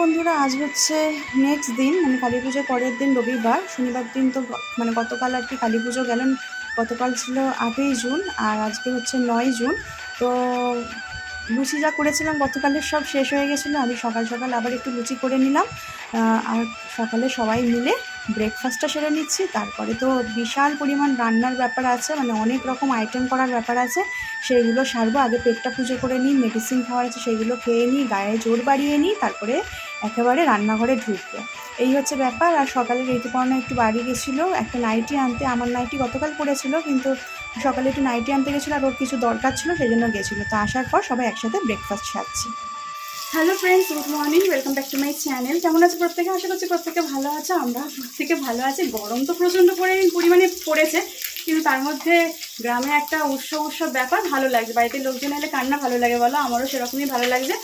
বন্ধুরা, আজ হচ্ছে নেক্সট দিন মানে কালী পুজোর পরের দিন রবিবার। শনিবার দিন তো মানে গতকাল আর কি কালী পুজো গেলেন, গতকাল ছিল আটই জুন আর আজকে হচ্ছে নয় জুন। তো লুচি যা করেছিলাম, গতকালের সব শেষ হয়ে গেছিল। আমি সকাল সকাল আবার একটু লুচি করে নিলাম। আর সকালে সবাই মিলে ব্রেকফাস্টটা সেরে নিচ্ছি। তারপরে তো বিশাল পরিমাণ রান্নার ব্যাপার আছে মানে অনেক রকম আইটেম করার ব্যাপার আছে। সেইগুলো সারবো, আগে পেটটা পুজো করে নিই মেডিসিন খাওয়ার আছে, সেইগুলো খেয়ে নিই, গায়ে জোর বাড়িয়ে নিই, তারপরে একেবারে রান্নাঘরে ঢুকবো। এই হচ্ছে ব্যাপার। আর সকালে ঋতুপর্ণা একটু বাড়ি গেছিল। একটা নাইটি আনতে, আমার নাইটি গতকাল পড়েছিল, কিন্তু সকালে একটু নাইটি আনতে গেছিল আর ওর কিছু দরকার ছিল সেই জন্য গেছিল। তো আসার পর সবাই একসাথে breakfast সারছি। Hello friends good morning welcome back to my channel কেমন আছে প্রত্যেকে? আশা করছি প্রত্যেকে ভালো আছে। আমরা প্রত্যেকে ভালো আছি। গরম তো প্রচণ্ড পরে পরিমাণে পড়েছে, কিন্তু তার মধ্যে গ্রামে একটা উৎসব উৎসব ব্যাপার, ভালো লাগছে। বাড়িতে লোকজন এলে কান্না ভালো লাগে, বলো। আমারও সেরকমই ভালো লাগছে।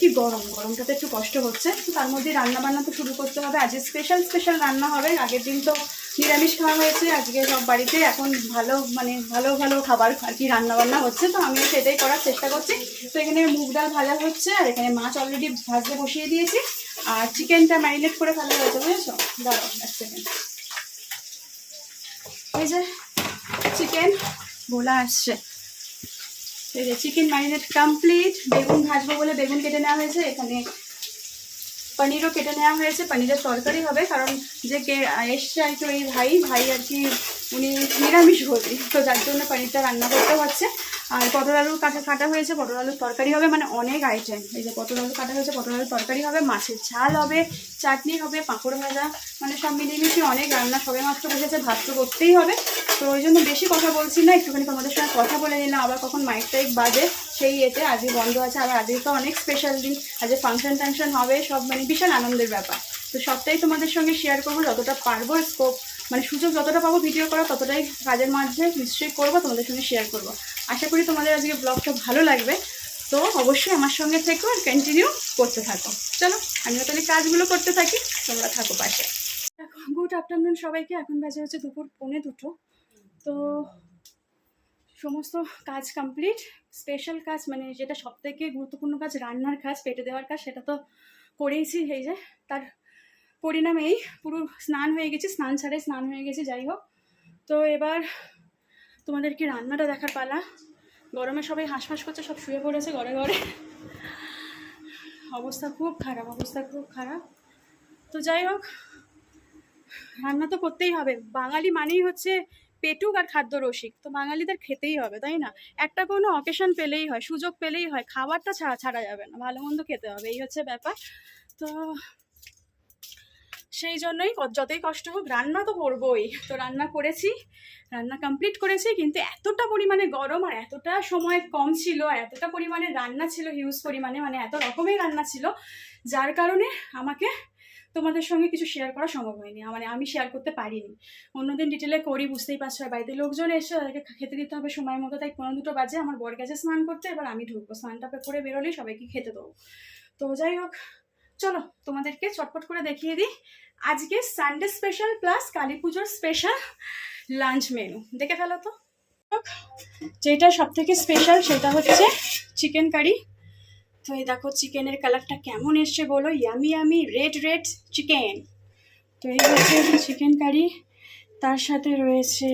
কি গরম? গরমটাতে একটু কষ্ট হচ্ছে। তো তার মধ্যে রান্না বান্না তো শুরু করতে হবে। আজকে স্পেশাল স্পেশাল রান্না হবে। আগের দিন তো নিরামিষ খাওয়া হয়েছে। আজকে সব বাড়িতে এখন ভালো মানে ভালো ভালো খাবার আর কি রান্না বান্না হচ্ছে। তো আমিও সেটাই করার চেষ্টা করছি। তো এখানে মুগ ডাল ভাজা হচ্ছে আর এখানে মাছ অলরেডি ভাজতে বসিয়ে দিয়েছি। আর চিকেনটা ম্যারিনেট করে ফেলা হয়েছে, বুঝেছ? দাঁড়াও এক সেকেন্ড এই যে চিকেন ভোলা আসছে। এই চিকেন ম্যারিনেট কমপ্লিট বেগুন ভাজবো বলে বেগুন কেটে নেওয়া হয়েছে। এখানে পনিরও কেটে নেওয়া হয়েছে। পনিরের তরকারি হবে, কারণ যে কে এসছে আর কি ওই ভাই ভাই আর কি উনি নিরামিষ ভোজি। তো যার জন্য পনিরটা রান্না করতে হচ্ছে আর পটল আলু কাটা কাটা হয়েছে, পটল আলুর তরকারি হবে মানে অনেক আইটেম এই যে পটল আলু কাটা হয়েছে, পটল আলুর তরকারি হবে, মাছের ঝাল হবে, চাটনি হবে, পাঁপড় ভাজা মানে সব মিলিয়ে অনেক রান্না সবে মাত্র বসেছে, ভাত তো করতেই হবে। তো ওই জন্য বেশি কথা বলছি না, একটুখানি তোমাদের সঙ্গে কথা বলে নিলাম, আবার কখন মাইক টাইক বাজে, সেই এতে আজকে বন্ধ আছে, আবার আজকে তো অনেক স্পেশাল দিন আজকে ফাংশন টাংশন হবে, সব মানে বিশাল আনন্দের ব্যাপার। তো সবটাই তোমাদের সঙ্গে শেয়ার করব, যতটা পারব স্কোপ মানে সুযোগ যতটা পাবো ভিডিও করা, ততটাই কাজের মাঝে নিশ্চয়ই করব, তোমাদের সঙ্গে শেয়ার করব। আশা করি তোমাদের আজকে ব্লগটা ভালো লাগবে। তো অবশ্যই আমার সঙ্গে থেকো আর কন্টিনিউ করতে থাকো। চলো, আমিও তাহলে কাজগুলো করতে থাকি, তোমরা থাকো পাশে। গুড আফটারনুন সবাইকে, এখন বাজে হচ্ছে দুপুর পৌনে দুটো। তো সমস্ত কাজ কমপ্লিট স্পেশাল কাজ মানে যেটা সব থেকে গুরুত্বপূর্ণ কাজ, রান্নার কাজ, পেটে দেওয়ার কাজ, সেটা তো করেইছি, এই যে, তার পরিণাম এই পুরো স্নান হয়ে গেছে, স্নান ছাড়াই স্নান হয়ে গেছে, যাই হোক। তো এবার তোমাদেরকে রান্নাটা দেখার পালা। গরমে সবাই হাঁসফাঁস করছে, সব শুয়ে পড়েছে ঘরে ঘরে। অবস্থা খুব খারাপ, অবস্থা খুব খারাপ। তো যাই হোক, রান্না তো করতেই হবে। বাঙালি মানেই হচ্ছে পেটুক আর খাদ্য রসিক। তো বাঙালিদের খেতেই হবে, তাই না? একটা কোনো অকেশন পেলেই হয়, সুযোগ পেলেই হয়, খাবারটা ছাড়া ছাড়া যাবে না, ভালো মন্দ খেতে হবে, এই হচ্ছে ব্যাপার। তো সেই জন্যই যতই কষ্ট হোক রান্না তো করবোই। তো রান্না করেছি, রান্না কমপ্লিট করেছি, কিন্তু এতটা পরিমাণে গরম আর এতটা সময় কম ছিল, আর এতটা পরিমাণে রান্না ছিল হিউজ পরিমাণে মানে এত রকমের রান্না ছিল, যার কারণে আমাকে তোমাদের সঙ্গে কিছু শেয়ার করা সম্ভব হয়নি। মানে আমি শেয়ার করতে পারিনি। অন্যদিন ডিটেলে করি, বুঝতেই পারছ। আর বাড়িতে লোকজন এসে তাদেরকে খেতে দিতে হবে, সময় মতো। তাই পনেরো দুটো বাজে, আমার বর গেছে স্নান করতে, এবার আমি ঢুকবো। স্নানটা করে বেরোলেই সবাইকে খেতে দেবো। তো যাই হোক চলো তোমাদেরকে চটপট করে দেখিয়ে দিই। আজকে সানডে স্পেশাল প্লাস কালী পুজোর স্পেশাল লাঞ্চ মেনু দেখে ফেলো তো। যেটা সব থেকে স্পেশাল সেটা হচ্ছে চিকেন কারি তো এই দেখো চিকেনের কালারটা কেমন এসছে বলো? Yummy yummy red red chicken তো এই হচ্ছে চিকেন কারি তার সাথে রয়েছে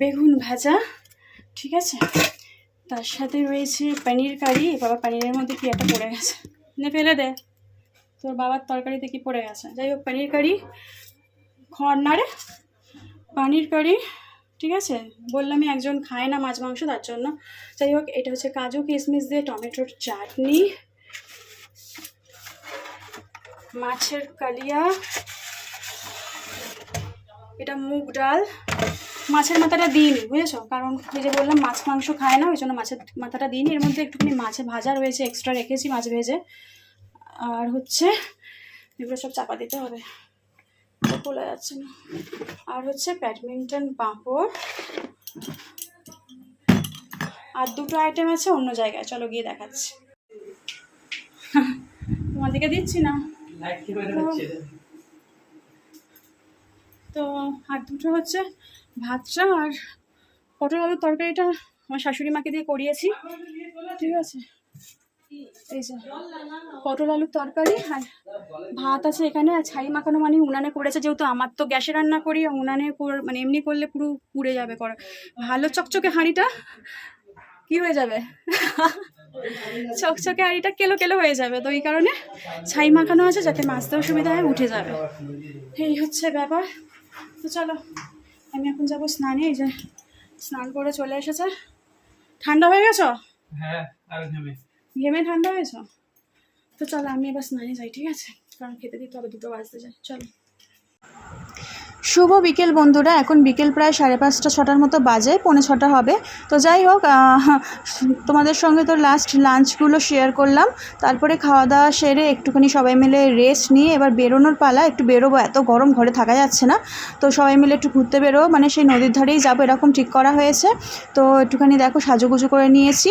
বেগুন ভাজা, ঠিক আছে? তার সাথে রয়েছে পনির কারি বাবা, পনিরের মধ্যে কি একটা পড়ে গেছে? ফেলে দে। তোর বাবার তরকারিতে কি পড়ে গেছে? যাই হোক পনির কারি, খড়নাড়ে, পানির কারি, ঠিক আছে? বললামই একজন খায় না মাছ মাংস, তার জন্য। যাই হোক এটা হচ্ছে কাজু কিশমিশ দিয়ে টমেটোর চাটনি। মাছের কালিয়া। এটা মুগ ডাল। মাছের মাথাটা দিইনি, বুঝেছ? কারণ এই যে বললাম, মাছ মাংস খায় না, ওই জন্য মাছের মাথাটা দিইনি। এর মধ্যে একটুখানি মাছে ভাজা রয়েছে এক্সট্রা রেখেছি মাছ ভেজে। আর হচ্ছে এগুলো সব চাপা দিতে হবে। খোলা যাচ্ছে না। আর হচ্ছে ব্যাডমিন্টন পাঁপড় আর দুটো আইটেম আছে অন্য জায়গায়। চলো গিয়ে দেখাচ্ছি। তোমাদেরকে দিচ্ছি না? তো আর দুটো হচ্ছে ভাতটা আর পটল আলুর তরকারিটা আমার শাশুড়ি মাকে দিয়ে করিয়েছি। ঠিক আছে? পটল আলুর তরকারি, আর ভাত আছে এখানে, আর ছাই মাখানো মানে উনানে করেছে যেহেতু আমার তো গ্যাসে রান্না করি উনানে মানে এমনি করলে পুরো পুড়ে যাবে করা। ভালো চকচকে হাঁড়িটা, কি হয়ে যাবে? চকচকে হাঁড়িটা কেলো কেলো হয়ে যাবে, তো এই কারণে ছাই মাখানো আছে যাতে মাছতেও সুবিধা হয়, উঠে যাবে। এই হচ্ছে ব্যাপার। তো চলো, আমি এখন যাব স্নানে, এই যে স্নান করে চলে এসেছে। ঠান্ডা হয়ে গেছো? হ্যাঁ আর ঘেমে ঠান্ডা হয়েছ? তো চলো আমি এবার স্নানে যাই, ঠিক আছে? কারণ খেতে দিতে হবে, দুটো বাজতে যায়। চলো। শুভ বিকেল বন্ধুরা, এখন বিকেল প্রায় সাড়ে পাঁচটা, ছটার মতো বাজে, পৌনে ছটা হবে। তো যাই হোক তোমাদের সঙ্গে তো লাস্ট লাঞ্চগুলো শেয়ার করলাম। তারপরে খাওয়া দাওয়া সেরে একটুখানি সবাই মিলে রেস্ট নিয়ে এবার বেরোনোর পালা। একটু বেরোবো, এত গরম ঘরে থাকা যাচ্ছে না। তো সবাই মিলে একটু ঘুরতে বেরোবো। মানে সেই নদীর ধারেই যাব, এরকম ঠিক করা হয়েছে। তো একটুখানি দেখো, সাজুগুজু করে নিয়েছি।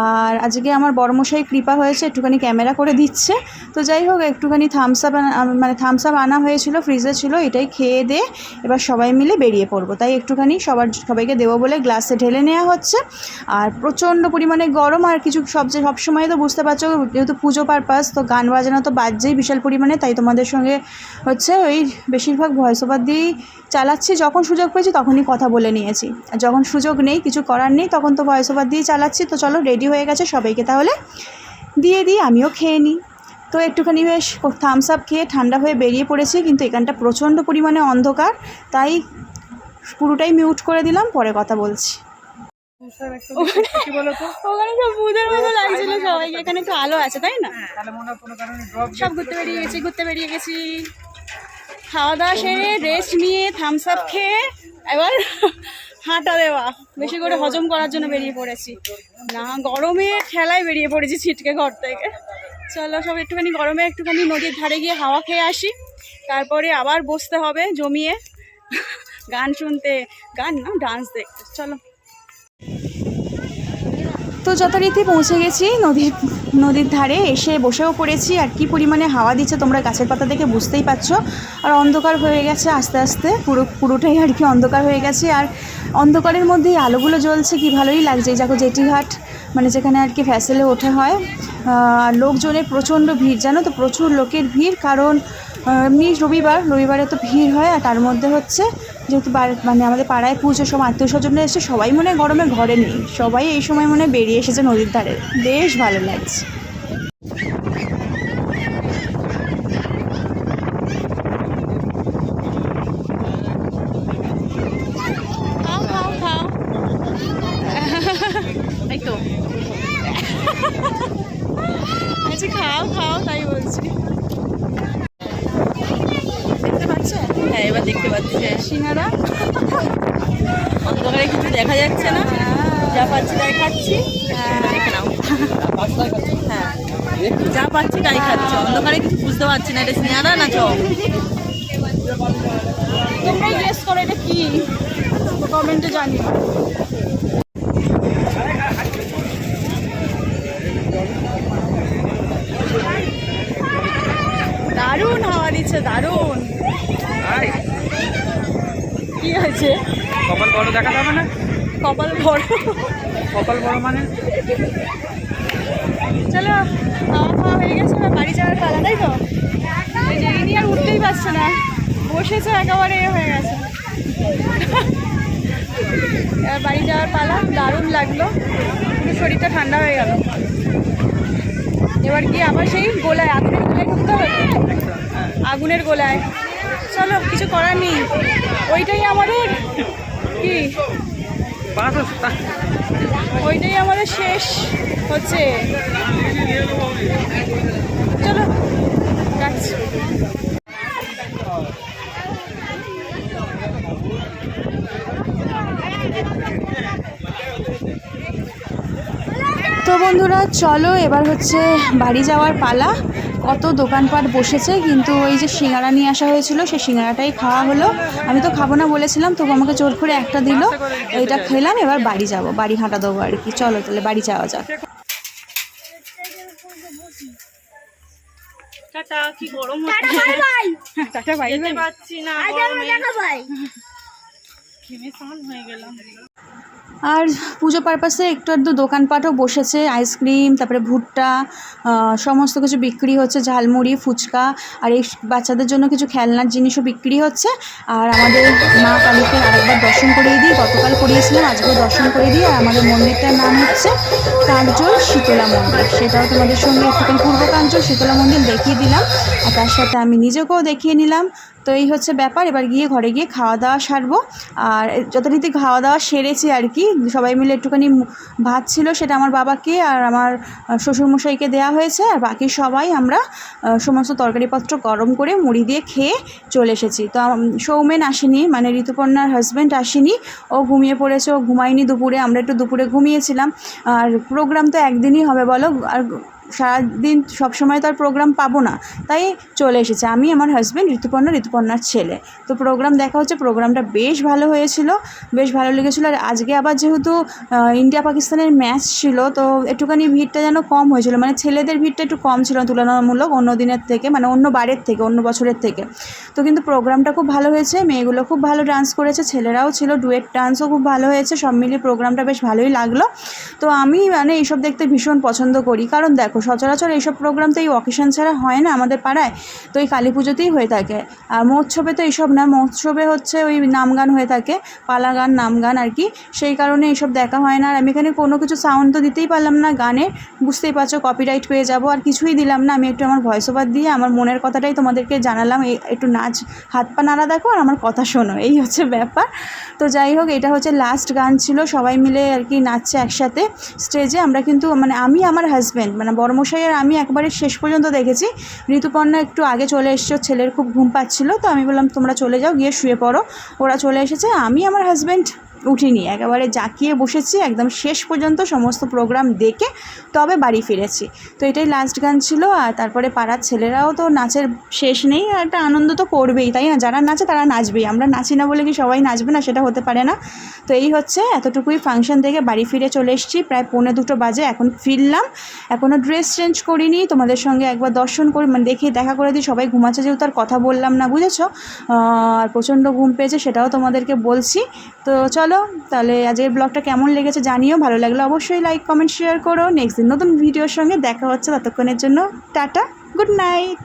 আর আজকে আমার বড়মশাই কৃপা হয়েছে, একটুখানি ক্যামেরা করে দিচ্ছে। তো যাই হোক, একটুখানি থামস আপ মানে থামস আপ আনা হয়েছিল ফ্রিজে ছিল, এটাই খেয়ে দিয়ে এবার সবাই মিলে বেরিয়ে পড়ব। তাই একটুখানি সবার, সবাইকে দেবো বলে গ্লাসে ঢেলে নেওয়া হচ্ছে। আর প্রচণ্ড পরিমাণে গরম আর কিছু সবচেয়ে সবসময় তো বুঝতে পারছ, যেহেতু পুজো পারপাস তো গান বাজানো তো বাজছেই বিশাল পরিমাণে, তাই তোমাদের সঙ্গে হচ্ছে ওই বেশিরভাগ ভয়েস ওভার দিয়েই চালাচ্ছি। যখন সুযোগ পেয়েছি তখনই কথা বলে নিয়েছি। আর যখন সুযোগ নেই, কিছু করার নেই, তখন তো ভয়েস ওভার দিয়েই চালাচ্ছি। তো চলো রেডি হয়ে গেছে সবাইকে তাহলে। দিয়ে দিই, আমিও খেয়ে নিই। তো একটুখানি বেশ থামস আপ খেয়ে ঠান্ডা হয়ে বেরিয়ে পড়েছি কিন্তু এখানটা প্রচণ্ড পরিমাণে অন্ধকার। তাই পুরোটাই মিউট করে দিলাম পরে কথা বলছি। ওখানে সব ভূতের মতো লাগছিল সবাইকে এখানে একটু আলো আছে তাই না? তাহলে হয় কোনো কারণে ড্রপ সব ঘুরতে বেরিয়ে গেছি ঘুরতে বেরিয়ে গেছি। খাওয়া দাওয়া সেরে রেস্ট নিয়ে থামস আপ খেয়ে এবার হাঁটা দেওয়া। বেশি করে হজম করার জন্য বেরিয়ে পড়েছি। না গরমে ঠেলায় বেরিয়ে পড়েছি ছিটকে ঘর থেকে। চলো সব একটুখানি গরমে একটুখানি নদীর ধারে গিয়ে হাওয়া খেয়ে আসি। তারপরে আবার বসতে হবে জমিয়ে। গান শুনতে। গান না ডান্স দেখতে। চলো। তো যথারীতি পৌঁছে গেছি নদীর নদীর ধারে। এসে বসেও পড়েছি। আর কি পরিমাণে হাওয়া দিচ্ছে তোমরা গাছের পাতা দেখে বুঝতেই পারছ। আর অন্ধকার হয়ে গেছে আস্তে আস্তে। পুরো, পুরোটাই আর কি অন্ধকার হয়ে গেছে। আর অন্ধকারের মধ্যেই আলোগুলো জ্বলছে, কি ভালোই লাগছে। এই দেখো জেটিঘাট মানে যেখানে আর কি ফ্যাসেলে ওঠা হয়। লোকজনের প্রচণ্ড ভিড়, জানো তো? প্রচুর লোকের ভিড়, কারণ এমনি রবিবার, রবিবারে তো ভিড় হয়, আর তার মধ্যে হচ্ছে যেহেতু মানে আমাদের পাড়ায় পুজো, সব আত্মীয় স্বজনরা এসে সবাই মনে গরমে ঘরে নেই। সবাই এই সময় মনে বেরিয়ে এসেছে নদীর ধারে। বেশ ভালো লাগছে খাও খাও খাও এই তো আচ্ছা খাও খাও তাই বলছি দেখতে পাচ্ছ হ্যাঁ এবার দেখতে পাচ্ছি সিঙ্গারা। অন্ধকারে কিছু দেখা যাচ্ছে না। যা পাচ্ছি তাই খাচ্ছি। দেখে নাও হ্যাঁ। যা পাচ্ছি তাই খাচ্ছি। অন্ধকারে কিছু বুঝতে পারছি না এটা সিঙ্গারা না চপ গেস করো এটা কি? কমেন্টে জানিও। দারুণ হাওয়া দিচ্ছে দারুণ। কি হয়েছে কপাল বড় দেখা যাবে না? কপাল বড়। কপাল বড় মানে? চলো খাওয়া খাওয়া হয়ে গেছে এবার বাড়ি যাওয়ার পালা তাই তো? ইনি আর উঠতেই পারছে না। বসেছে একেবারে এ হয়ে গেছে। এবার বাড়ি যাওয়ার পালা দারুণ লাগল। কিন্তু শরীরটা ঠান্ডা হয়ে গেল। এবার কি আবার সেই গোলায় আগুনের গোলায় ঢুকতে হবে। আগুনের গোলায়। চলো, কিছু করার নেই। ওইটাই আমাদের কি? ওইটাই আমাদের শেষ হচ্ছে। চলো, রাখছি। তো বন্ধুরা, চলো, এবার হচ্ছে বাড়ি যাওয়ার পালা। কত দোকানপাট বসেছে কিন্তু ওই যে সিঙ্গারা নিয়ে আসা হয়েছিল সেই সিঙ্গারাটাই খাওয়া হলো। আমি তো খাব না বলেছিলাম তবু আমাকে জোর করে একটা দিল। এইটা খেলাম এবার বাড়ি যাব বাড়ি হাঁটা দেবো আর কি। চলো তাহলে বাড়ি যাওয়া যাক। টাটা কি গরম টাটা বাই বাই। পাচ্ছি না গরমে। হয়ে গেলাম। আর পুজো পারপাসে একটু আধটু দোকানপাটও বসেছে আইসক্রিম তারপরে ভুট্টা সমস্ত কিছু বিক্রি হচ্ছে, ঝালমুড়ি, ফুচকা, আর এই বাচ্চাদের জন্য কিছু খেলনার জিনিসও বিক্রি হচ্ছে। আর আমাদের মা কালীকে আরেকবার দর্শন করিয়ে দিই, গতকাল করিয়েছিলাম, আজকেও দর্শন করিয়ে দিই, আর আমাদের মন্দিরটার নাম হচ্ছে কাঞ্চল শীতলা মন্দির। সেটাও তোমাদের সঙ্গে একটুখানি পূর্ব কাঞ্চল শীতলা মন্দির দেখিয়ে দিলাম, আর তার সাথে আমি নিজেকেও দেখিয়ে নিলাম। তো এই হচ্ছে ব্যাপার। এবার গিয়ে ঘরে গিয়ে খাওয়া দাওয়া সারবো। আর যথারীতি খাওয়া দাওয়া সেরেছি আর কি। সবাই মিলে একটুখানি ভাত ছিল সেটা আমার বাবাকে আর আমার শ্বশুরমশাইকে দেওয়া হয়েছে। আর বাকি সবাই আমরা সমস্ত তরকারিপত্র গরম করে মুড়ি দিয়ে খেয়ে চলে এসেছি। তো সৌমেন আসেনি মানে ঋতুপর্ণার হাজব্যান্ড আসেনি। ও ঘুমিয়ে পড়েছে, ও ঘুমায়নি দুপুরে। আমরা একটু দুপুরে ঘুমিয়েছিলাম। আর প্রোগ্রাম তো একদিনই হবে বলো। আর সারাদিন সবসময় তো আর প্রোগ্রাম পাবো না। তাই চলে এসেছে। আমি আমার হাজব্যান্ড ঋতুপর্ণ, ঋতুপর্ণার ছেলে। তো প্রোগ্রাম দেখা হচ্ছে প্রোগ্রামটা বেশ ভালো হয়েছিল, বেশ ভালো লেগেছিলো। আর আজকে আবার যেহেতু ইন্ডিয়া পাকিস্তানের ম্যাচ ছিল, তো একটুখানি ভিড়টা যেন কম হয়েছিল। মানে ছেলেদের ভিড়টা একটু কম ছিল তুলনামূলক অন্য দিনের থেকে মানে অন্য বারের থেকে, অন্য বছরের থেকে। তো কিন্তু প্রোগ্রামটা খুব ভালো হয়েছে, মেয়েগুলো খুব ভালো ডান্স করেছে, ছেলেরাও ছিল ডুয়েট ডান্সও খুব ভালো হয়েছে, সব মিলিয়ে প্রোগ্রামটা বেশ ভালোই লাগল। তো আমি মানে এইসব দেখতে ভীষণ পছন্দ করি। কারণ দেখো সচরাচর এইসব প্রোগ্রাম তো এই অকেশন ছাড়া হয় না আমাদের পাড়ায়, তো এই কালী পুজোতেই হয়ে থাকে। আর মহোৎসবে তো এইসব না, মহোৎসবে হচ্ছে ওই নাম গান হয়ে থাকে, পালা গান, নাম গান আর কি। সেই কারণে এইসব দেখা হয় না। আর আমি এখানে কোনো কিছু সাউন্ড তো দিতেই পারলাম না গানে। বুঝতেই পারছ কপিরাইট পেয়ে যাব, আর কিছুই দিলাম না। আমি একটু আমার ভয়েস ওভার দিয়ে আমার মনের কথাটাই তোমাদেরকে জানালাম। এই একটু নাচ, হাত পা নাড়া দেখো আর আমার কথা শোনো, এই হচ্ছে ব্যাপার। তো যাই হোক, এটা হচ্ছে লাস্ট গান ছিল। সবাই মিলে আর কি নাচছে একসাথে। স্টেজে আমরা কিন্তু মানে আমি, আমার হাজব্যান্ড মানে বড়মশাই আর আমি একবারে শেষ পর্যন্ত দেখেছি। ঋতুপর্ণা একটু আগে চলে এসছে, ছেলের খুব ঘুম পাচ্ছিল, তো আমি বললাম, তোমরা চলে যাও, গিয়ে শুয়ে পড়ো। ওরা চলে এসেছে, আমি, আমার হাজব্যান্ড উঠিনি, একেবারে জাঁকিয়ে বসেছি, একদম শেষ পর্যন্ত সমস্ত প্রোগ্রাম দেখে তবে বাড়ি ফিরেছি। তো এটাই লাস্ট গান ছিল, আর তারপরে পাড়ার ছেলেরাও তো নাচের শেষ নেই, আর একটা আনন্দ তো করবেই, তাই না? যারা নাচে তারা নাচবেই, আমরা নাচি না বলে কি সবাই নাচবে না, সেটা হতে পারে না। তো এই হচ্ছে, এতটুকুই ফাংশন থেকে বাড়ি ফিরে চলে এসেছি, প্রায় পৌনে দুটো বাজে, এখন ফিরলাম। এখনও ড্রেস চেঞ্জ করিনি, তোমাদের সঙ্গে একবার দর্শন করি মানে দেখে দেখা করে দিই, সবাই ঘুমাচ্ছে যেহেতু আর কথা বললাম না, বুঝেছ? আর প্রচণ্ড ঘুম পেয়েছে, সেটাও তোমাদেরকে বলছি। তো চলো তাহলে আজকের ব্লগটা কেমন লেগেছে জানিও, ভালো লাগলে অবশ্যই লাইক কমেন্ট শেয়ার করো। নেক্সট দিন নতুন ভিডিওর সঙ্গে দেখা হচ্ছে ততক্ষণের জন্য, টাটা গুড নাইট